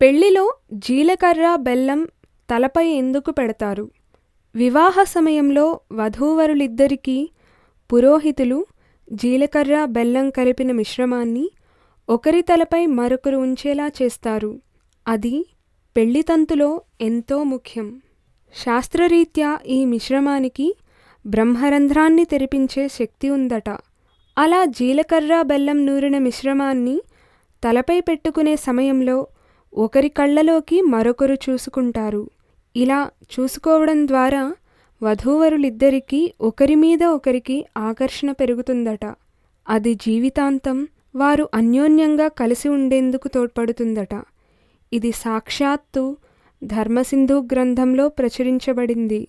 పెళ్ళిలో జీలకర్ర బెల్లం తలపై ఎందుకు పెడతారు? వివాహ సమయంలో వధూవరులిద్దరికీ పురోహితులు జీలకర్ర బెల్లం కలిపిన మిశ్రమాన్ని ఒకరి తలపై మరొకరు ఉంచేలా చేస్తారు. అది పెళ్ళితంతులో ఎంతో ముఖ్యం. శాస్త్రరీత్యా ఈ మిశ్రమానికి బ్రహ్మరంధ్రాన్ని తెరిపించే శక్తి ఉందట. అలా జీలకర్ర బెల్లం నూరిన మిశ్రమాన్ని తలపై పెట్టుకునే సమయంలో ఒకరి కళ్ళలోకి మరొకరు చూసుకుంటారు. ఇలా చూసుకోవడం ద్వారా వధూవరులిద్దరికీ ఒకరి మీద ఒకరికి ఆకర్షణ పెరుగుతుందట. అది జీవితాంతం వారు అన్యోన్యంగా కలిసి ఉండేందుకు తోడ్పడుతుందట. ఇది సాక్షాత్తు ధర్మసింధు గ్రంథంలో ప్రచురించబడింది.